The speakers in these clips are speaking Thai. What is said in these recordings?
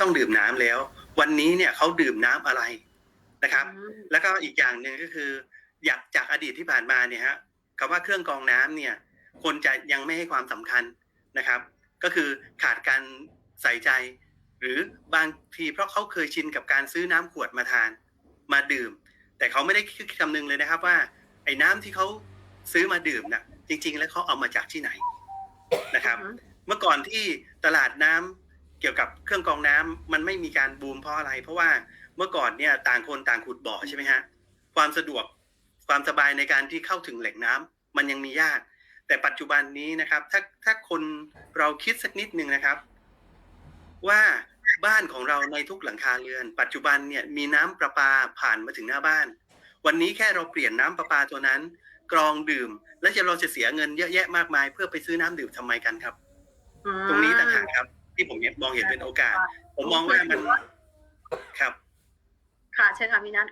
ต้องดื่มน้ำแล้ว วันนี้เนี่ยเขาดื่มน้ำอะไรนะครับอืมแล้วก็อีกอย่างหนึ่งก็คือ อยากจากอดีตที่ผ่านมาเนี่ยฮะคำว่าเครื่องกรองน้ำเนี่ย คนจะยังไม่ให้ความสำคัญนะครับ ก็คือขาดการใส่ใจ หรือบางทีเพราะเขาเคยชินกับการซื้อน้ำขวดมาทานมาดื่ม แต่เขาไม่ได้คิดคำนึงเลยนะครับว่า ไอ้น้ำที่เขาซื้อมาดื่มน่ะจริง ๆ แล้วเขาเอามาจากที่ไหนนะครับ เมื่อก่อนที่ตลาดน้ำ เกี่ยวกับเครื่องกรองน้ำมันไม่มีการบูมเพราะอะไร เพราะว่าเมื่อก่อนเนี่ยต่างคนต่างขุดบ่อใช่ไหมฮะความสะดวกความสบายในการที่เข้าถึงแหล่งน้ำมันยังมียาก แต่ปัจจุบันนี้นะครับ ถ้าถ้าคนเราคิดสักนิดหนึ่งนะครับ ว่าบ้านของเราในทุกหลังคาเรือน ปัจจุบันเนี่ยมีน้ำประปาผ่านมาถึงหน้าบ้าน วันนี้แค่เราเปลี่ยนน้ำประปาตัวนั้น กรองดื่ม แล้วจะเราจะเสียเงินเยอะแยะมากมาย เพื่อไปซื้อน้ำดื่มทำไมกันครับ ตรงนี้ต่างหากครับ ที่ผมมองเห็นเป็นโอกาส ผมมองว่ามันครับ ค่ะเชิญค่ะพี่นัท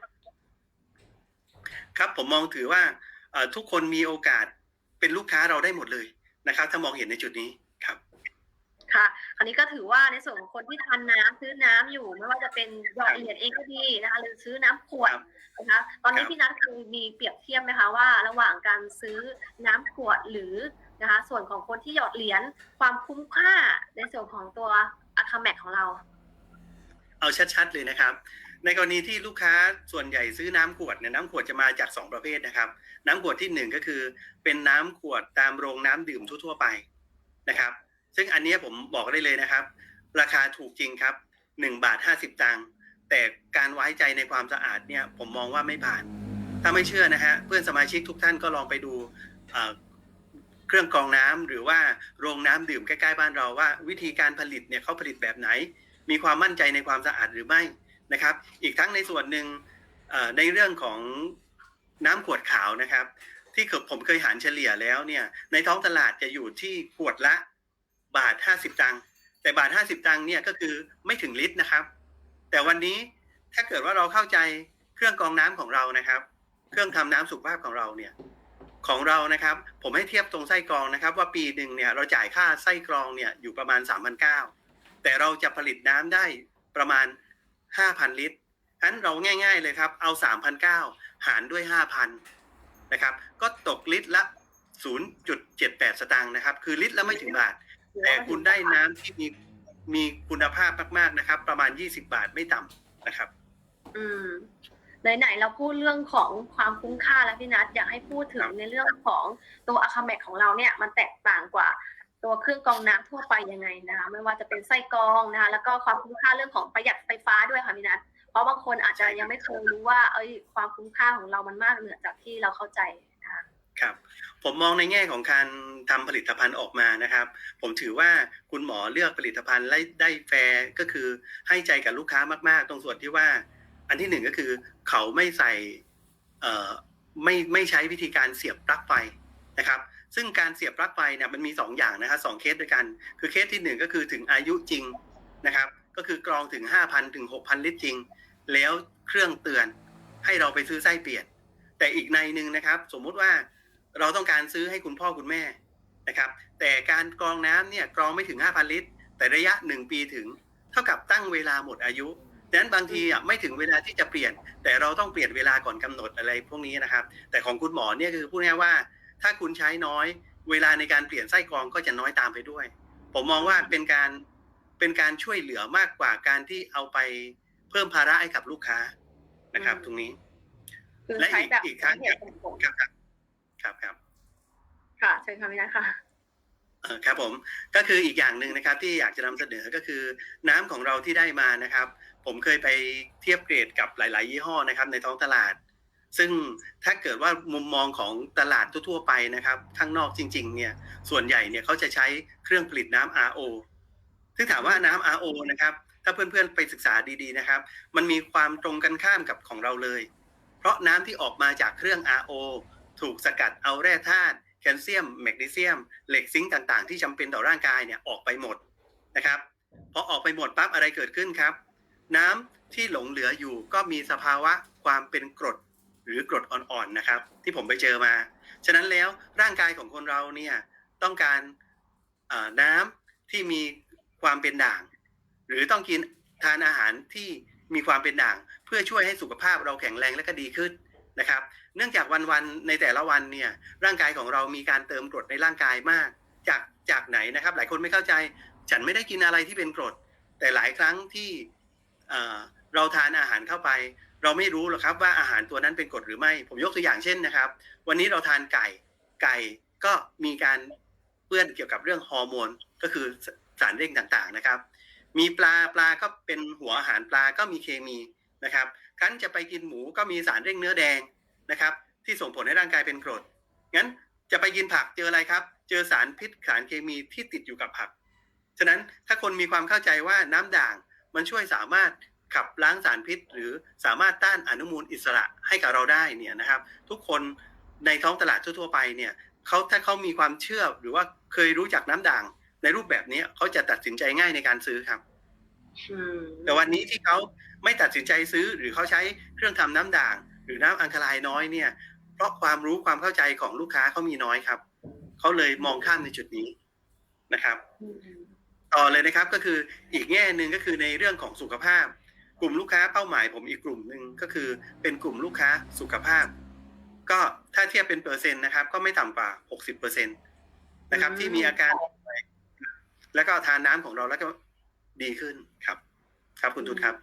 ครับผมมองถือว่าเอ่อทุกคนมีโอกาสเป็นลูกค้าเราได้หมดเลยนะครับ ถ้ามองเห็นในจุดนี้ ครับค่ะ คราวนี้ก็ถือว่าในส่วนของคนที่ทานน้ำซื้อน้ำอยู่ ไม่ว่าจะเป็นหยอดเหรียญเองก็ดีนะคะหรือซื้อน้ำขวดครับนะคะตอนนี้ครับพี่นัทคือมีเปรียบเทียบไหมคะว่า ระหว่างการซื้อน้ำขวดหรือนะคะส่วนของคนที่หยอดเหรียญความคุ้มค่าในส่วนของตัวอะคาแมกของเรา เอาชัดๆเลยนะครับ ในกรณีที่ลูกค้าส่วนใหญ่ซื้อน้ำขวดเนี่ยน้ำขวดจะมาจาก 2 ประเภทนะครับ น้ำขวดที่ 1 ก็คือเป็นน้ำขวดตามโรงน้ำดื่มทั่วๆไปนะครับ ซึ่งอันนี้ผมบอกได้เลยนะครับ ราคาถูกจริงครับ1บาท50ตังค์แต่การไว้ใจในความสะอาดเนี่ยผมมองว่าไม่ผ่าน ถ้าไม่เชื่อนะฮะเพื่อนสมาชิกทุกท่านก็ลองไปดูเครื่องกรองน้ำหรือว่าโรงน้ำดื่มใกล้ๆบ้านเราว่า วิธีการผลิตเนี่ยเขาผลิตแบบไหน มีความมั่นใจในความสะอาดหรือไม่นะครับ อีกทั้งในส่วนหนึ่งในเรื่องของน้ำขวดขาวนะครับ ที่เคยผมเคยหารเฉลี่ยแล้วเนี่ยในท้องตลาดจะอยู่ที่ขวดละ บาทห้าสิบตังค์แต่บาทห้าสิบตังค์เนี่ยก็คือไม่ถึงลิตรนะครับ แต่วันนี้ถ้าเกิดว่าเราเข้าใจเครื่องกรองน้ำของเรานะครับ เครื่องทำน้ำสุขภาพของเราเนี่ยของเรานะครับ ผมให้เทียบตรงไส้กรองนะครับ ว่าปีหนึ่งเนี่ยเราจ่ายค่าไส้กรองเนี่ยอยู่ประมาณ3 0 0 9แต่เราจะผลิตน้ำได้ประมาณ 5,000 ลิตรฉะนั้นเราง่าย ๆเลยครับ เอา 3,900 หารด้วย 5,000 นะครับ ก็ตกลิตรละ 0.78 สตางค์นะครับ คือลิตรละไม่ถึงบาท แต่คุณได้น้ำที่มีมีคุณภาพมากๆนะครับ ประมาณ 20 บาทไม่ต่ำนะครับ อืมไหนๆเราพูดเรื่องของความคุ้มค่าแล้วพี่นัทอยากให้พูดถึงในเรื่องของตัวอะคาแมกของเราเนี่ยมันแตกต่างกว่า ตัวเครื่องกรองน้ำทั่วไปยังไงนะคะไม่ว่าจะเป็นไส้กรองนะคะแล้วก็ความคุ้มค่าเรื่องของประหยัดไฟฟ้าด้วยค่ะพี่นัทเพราะบางคนอาจจะยังไม่เคยรู้ว่า เอ้ยความคุ้มค่าของเรามันมากเหนือจากที่เราเข้าใจนะคะ ครับผมมองในแง่ของการ ทำผลิตภัณฑ์ออกมานะครับ ผมถือว่าคุณหมอเลือกผลิตภัณฑ์ได้แฟร์ก็คือให้ใจกับลูกค้ามาก ๆ ตรงส่วนที่ว่า อันที่หนึ่งก็คือเขาไม่ใส่เอ่อไม่ไม่ใช้วิธีการเสียบปลั๊กไฟนะครับ ซึ่งการเสียบปลั๊กไฟเนี่ยมันมีสองอย่างนะครับสองเคสด้วยกัน คือเคสที่หนึ่งก็คือถึงอายุจริงนะครับ ก็คือกรองถึง 5,000 ถึง 6,000 ลิตรจริง แล้วเครื่องเตือนให้เราไปซื้อไส้เปลี่ยน แต่อีกในหนึ่งนะครับ สมมุติว่าเราต้องการซื้อให้คุณพ่อคุณแม่ นะครับแต่การกรองน้ำเนี่ยกรองไม่ถึง 5,000 ลิตร แต่ระยะ 1 ปีถึง เท่ากับตั้งเวลาหมดอายุดังนั้นบางทีอะไม่ถึงเวลาที่จะเปลี่ยน แต่เราต้องเปลี่ยนเวลาก่อนกำหนดอะไรพวกนี้นะครับ แต่ของคุณหมอเนี่ยคือพูดง่ายๆว่า ถ้าคุณใช้น้อย เวลาในการเปลี่ยนไส้กรองก็จะน้อยตามไปด้วย ผมมองว่าเป็นการเป็นการช่วยเหลือมากกว่าการที่เอาไปเพิ่มภาระให้กับลูกค้านะครับ ตรงนี้คือและใช้อีกแบบอีกครั้งเหตุผลครับครับครับ ค่ะเชิญค่ะพี่นัทค่ะครับผมก็คืออีกอย่างหนึ่งนะครับที่อยากจะนำเสนอก็คือน้ำของเราที่ได้มานะครับ ผมเคยไปเทียบเกรดกับหลาย ๆ ยี่ห้อนะครับ ในท้องตลาด ซึ่งถ้าเกิดว่ามุมมองของตลาดทั่ว ๆ ไปนะครับ ข้างนอกจริง ๆ เนี่ยส่วนใหญ่เนี่ยเขาจะใช้เครื่องผลิตน้ำ RO ซึ่งถามว่าน้ำ RO นะครับ ถ้าเพื่อน ๆ ไปศึกษาดี ๆ นะครับ มันมีความตรงกันข้ามกับของเราเลย เพราะน้ำที่ออกมาจากเครื่อง RO ถูกสกัดเอาแร่ธาตุ ลเซียมแมกนีเซียม เหล็กซิงค์ต่างๆ ที่จำเป็นต่อร่างกายเนี่ยออกไปหมดนะครับพอออกไปหมดปั๊บอะไรเกิดขึ้นครับ น้ำที่หลงเหลืออยู่ก็มีสภาวะความเป็นกรดหรือกรดอ่อนๆนะครับ ที่ผมไปเจอมา ฉะนั้นแล้วร่างกายของคนเราเนี่ยต้องการน้ำที่มีความเป็นด่าง หรือต้องกินทานอาหารที่มีความเป็นด่าง เพื่อช่วยให้สุขภาพเราแข็งแรงและก็ดีขึ้น นะครับ เนื่องจากวันๆในแต่ละวันเนี่ยร่างกายของเรามีการเติมกรดในร่างกายมาก จากจากไหนนะครับ หลายคนไม่เข้าใจ ฉันไม่ได้กินอะไรที่เป็นกรด แต่หลายครั้งที่เอ่อเราทานอาหารเข้าไป เราไม่รู้หรอกครับว่าอาหารตัวนั้นเป็นกรดหรือไม่ ผมยกตัวอย่างเช่นนะครับ วันนี้เราทานไก่ไก่ก็มีการเปื้อนเกี่ยวกับเรื่องฮอร์โมนก็คือสารเร่งต่างๆนะครับ มีปลาปลาก็เป็นหัวอาหารปลาก็มีเคมีนะครับ ครั้นจะไปกินหมูก็มีสารเร่งเนื้อแดงนะครับ ที่ส่งผลให้ร่างกายเป็นกรดงั้นจะไปกินผักเจออะไรครับ เจอสารพิษสารเคมีที่ติดอยู่กับผัก ฉะนั้นถ้าคนมีความเข้าใจว่าน้ำด่างมันช่วยสามารถขับล้างสารพิษ หรือสามารถต้านอนุมูลอิสระให้กับเราได้เนี่ยนะครับ ทุกคนในท้องตลาดทั่วๆไปเนี่ยเขาถ้าเขามีความเชื่อหรือว่าเคยรู้จักน้ำด่าง ในรูปแบบนี้เขาจะตัดสินใจง่ายในการซื้อครับอืมแต่วันนี้ที่เขา ไม่ตัดสินใจซื้อหรือเขาใช้เครื่องทำน้ำด่าง หรือน้ำอังคลายน้อยเนี่ย เพราะความรู้ความเข้าใจของลูกค้าเขามีน้อยครับเขาเลยมองข้ามในจุดนี้นะครับ ต่อเลยนะครับก็คืออีกแง่หนึ่งก็คือในเรื่องของสุขภาพ กลุ่มลูกค้าเป้าหมายผมอีกกลุ่มหนึ่งก็คือเป็นกลุ่มลูกค้าสุขภาพ ก็ถ้าเทียบเป็นเปอร์เซ็นต์นะครับ ก็ไม่ต่ำกว่า60เปอร์เซ็นต์นะครับ ที่มีอาการแล้วก็ทานน้ำของเราแล้วก็ดีขึ้นครับ ครับคุณทุนครับ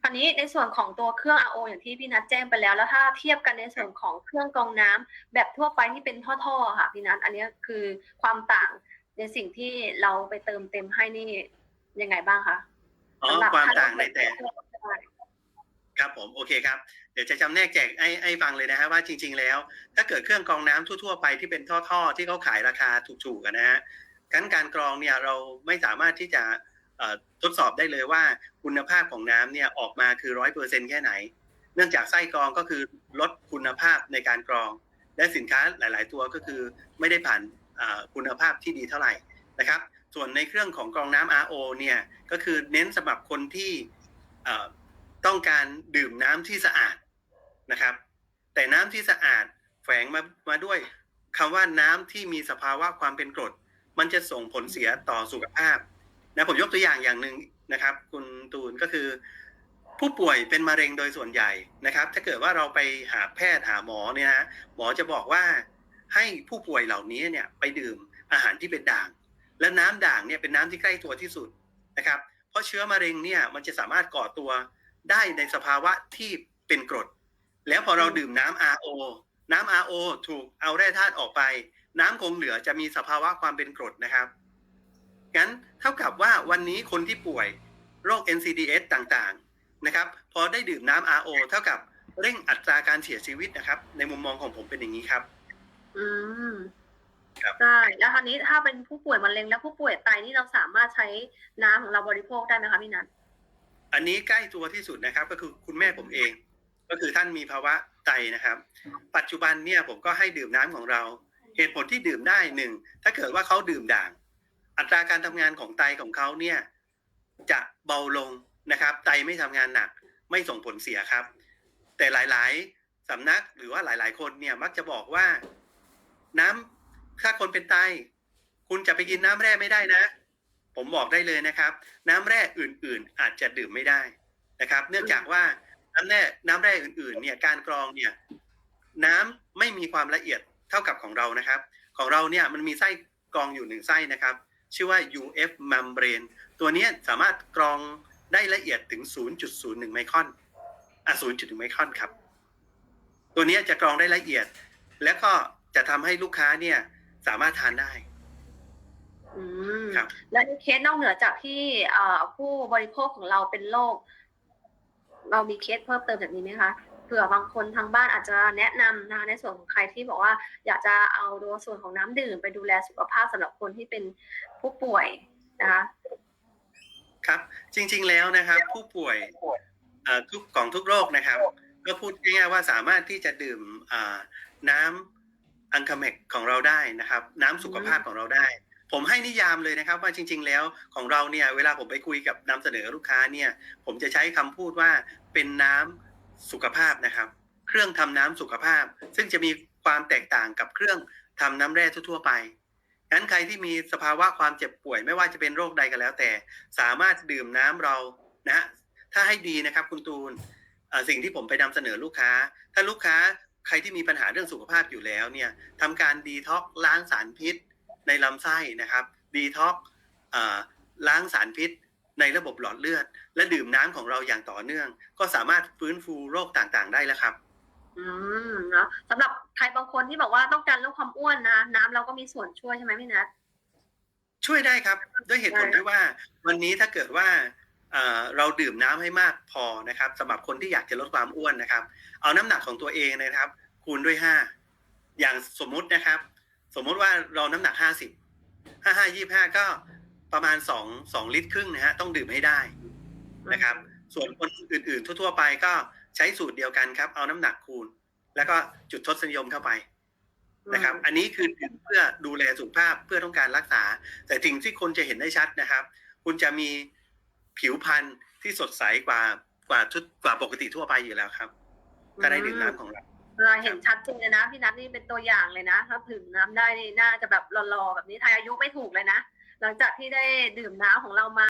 คราวนี้ในส่วนของตัวเครื่อง RO อย่างที่พี่นัทแจ้งไปแล้ว แล้วถ้าเทียบกันในส่วนของเครื่องกรองน้ำแบบทั่วไปที่เป็นท่อๆค่ะพี่นัทอันนี้คือความต่างในสิ่งที่เราไปเติมเต็มให้นี่ยังไงบ้างคะอ๋อสำหรับความท่นต่างในแต่ใช่ครับผมโอเคครับเดี๋ยวจะจำแนกแจกไอ้ไอ้ฟังเลยนะฮะว่าจริง ๆ แล้ว ถ้าเกิดเครื่องกรองน้ำทั่วๆไปที่เป็นท่อๆที่เขาขายราคาถูกๆกันนะฮะการการกรองเนี่ยเราไม่สามารถที่จะเอ่อ ทดสอบได้เลยว่าคุณภาพของน้ำเนี่ยออกมาคือร้อยเปอร์เซ็นแค่ไหน เนื่องจากไส้กรองก็คือลดคุณภาพในการกรอง และสินค้าหลาย ๆ ตัวก็คือไม่ได้ผ่านคุณภาพที่ดีเท่าไหร่นะครับ ส่วนในเครื่องของกรองน้ำ RO เนี่ยก็คือเน้นสำหรับคนที่ต้องการดื่มน้ำที่สะอาดนะครับ แต่น้ำที่สะอาดแฝงมามาด้วยคำว่าน้ำที่มีสภาวะความเป็นกรด มันจะส่งผลเสียต่อสุขภาพ นะผมยกตัวอย่างอย่างหนึ่งนะครับ คุณตูนก็คือ ผู้ป่วยเป็นมะเร็งโดยส่วนใหญ่นะครับ ถ้าเกิดว่าเราไปหาแพทย์หาหมอเนี่ยนะหมอจะบอกว่าให้ผู้ป่วยเหล่านี้เนี่ยไปดื่มอาหารที่เป็นด่าง และน้ำด่างเนี่ยเป็นน้ำที่ใกล้ตัวที่สุดนะครับ เพราะเชื้อมะเร็งเนี่ยมันจะสามารถก่อตัวได้ในสภาวะที่เป็นกรด แล้วพอเราดื่มน้ำ RO น้ำ RO ถูกเอาแร่ธาตุออกไป น้ำคงเหลือจะมีสภาวะความเป็นกรดนะครับ งั้นเท่ากับว่าวันนี้คนที่ป่วยโรค NCDS ต่างๆนะครับ พอได้ดื่มน้ำ RO เท่ากับเร่งอัตราการเสียชีวิตนะครับ ในมุมมองของผมเป็นอย่างนี้ครับ อืมครับใช่แล้วคราวนี้ถ้าเป็นผู้ป่วยมะเร็งและผู้ป่วยไตนี่เราสามารถใช้น้ำของเราบริโภคได้ไหมคะพี่นัทอันนี้ใกล้ตัวที่สุดนะครับ ก็คือคุณแม่ผมเอง ก็คือท่านมีภาวะไตนะครับ ปัจจุบันเนี่ยผมก็ให้ดื่มน้ำของเรา เหตุผลที่ดื่มได้หนึ่งถ้าเกิดว่าเขาดื่มด่าง อัตราการทำงานของไตของเขาเนี่ยจะเบาลงนะครับ ไตไม่ทำงานหนักไม่ส่งผลเสียครับ แต่หลายๆสำนักหรือว่าหลายๆ คนเนี่ยมักจะบอกว่า น้ำถ้าคนเป็นไต คุณจะไปกินน้ำแร่ไม่ได้นะ ผมบอกได้เลยนะครับ น้ำแร่อื่น ๆ อาจจะดื่มไม่ได้นะครับ เนื่องจากว่าน้ำแร่น้ำแร่อื่น ๆ เนี่ยการกรองเนี่ย น้ำไม่มีความละเอียดเท่ากับของเรานะครับ ของเราเนี่ยมันมีไส้กรองอยู่หนึ่งไส้นะครับ ชื่อว่า UF membrane ตัวเนี้ยสามารถกรองได้ละเอียดถึง 0.01 ไมครอนอะ0.1 ไมครอนครับ ตัวเนี้ยจะกรองได้ละเอียด แล้วก็จะทำให้ลูกค้าเนี่ยสามารถทานได้อืมครับและในเคสนอกเหนือจากที่เอ่อผู้บริโภคของเราเป็นโรคเรามีเคสเพิ่มเติมแบบนี้ไหมคะเผื่อบางคนทางบ้านอาจจะแนะนำนะคะในส่วนของใครที่บอกว่า อยากจะเอาตัวส่วนของน้ำดื่มไปดูแลสุขภาพสำหรับคนที่เป็น ผู้ป่วยนะคะครับ จริง ๆแล้วนะครับ ผู้ป่วยเอ่อทุกของทุกโรคนะครับก็พูดง่ายๆว่าสามารถที่จะดื่มอ่าน้ำอังคาเมกของเราได้นะครับ น้ำสุขภาพของเราได้ ผมให้นิยามเลยนะครับ ว่าจริง ๆ แล้วของเราเนี่ยเวลาผมไปคุยกับนำเสนอลูกค้าเนี่ย ผมจะใช้คำพูดว่าเป็นน้ำสุขภาพนะครับ เครื่องทำน้ำสุขภาพ ซึ่งจะมีความแตกต่างกับเครื่องทำน้ำแร่ทั่วๆไป งั้นใครที่มีสภาวะความเจ็บป่วยไม่ว่าจะเป็นโรคใดก็แล้ว แต่สามารถดื่มน้ำเรานะถ้าให้ดีนะครับคุณตูนสิ่งที่ผมไปนำเสนอลูกค้า ถ้าลูกค้าใครที่มีปัญหาเรื่องสุขภาพอยู่แล้วเนี่ยทำการดีท็อกล้างสารพิษในลำไส้นะครับดีท็อกล้างสารพิษในระบบหลอดเลือด และดื่มน้ำของเราอย่างต่อเนื่อง ก็สามารถฟื้นฟูโรคต่างๆ ได้แล้วครับ อืมเนาะสำหรับใครบางคนที่บอกว่าต้องการลดความอ้วนนะน้ำเราก็มีส่วนช่วยใช่ไหมพี่นัท ช่วยได้ครับ ด้วยเหตุผลได้ ที่ว่าวันนี้ถ้าเกิดว่าเอ่อเราดื่มน้ำให้มากพอนะครับสำหรับคนที่อยากจะลดความอ้วนนะครับ เอาน้ำหนักของตัวเองนะครับ คูณด้วยห้าอย่างสมมุตินะครับ สมมุติว่าเราน้ำหนักห้าสิบห้าห้ายี่ห้าก็ประมาณสองสองลิตรครึ่งนะฮะต้องดื่มให้ได้นะครับ ส่วนคนอื่นๆ ทั่วๆไปก็ ใช้สูตรเดียวกันครับ เอาน้ำหนักคูณ แล้วก็จุดทศนิยมเข้าไปนะครับ อันนี้คือเพื่อดูแลสุขภาพเพื่อต้องการรักษา แต่สิ่งที่คนจะเห็นได้ชัดนะครับ คุณจะมีผิวพรรณที่สดใสกว่ากว่าทุกกว่าปกติทั่วไปอยู่แล้วครับถ้าได้ดื่มน้ำของเราเราเห็นชัดเจนเลยนะพี่นัทนี่เป็นตัวอย่างเลยนะถ้าถึงน้ำได้นี่น่าจะแบบหล่อๆแบบนี้ทายอายุไม่ถูกเลยนะหลังจากที่ได้ดื่มน้ำของเรามา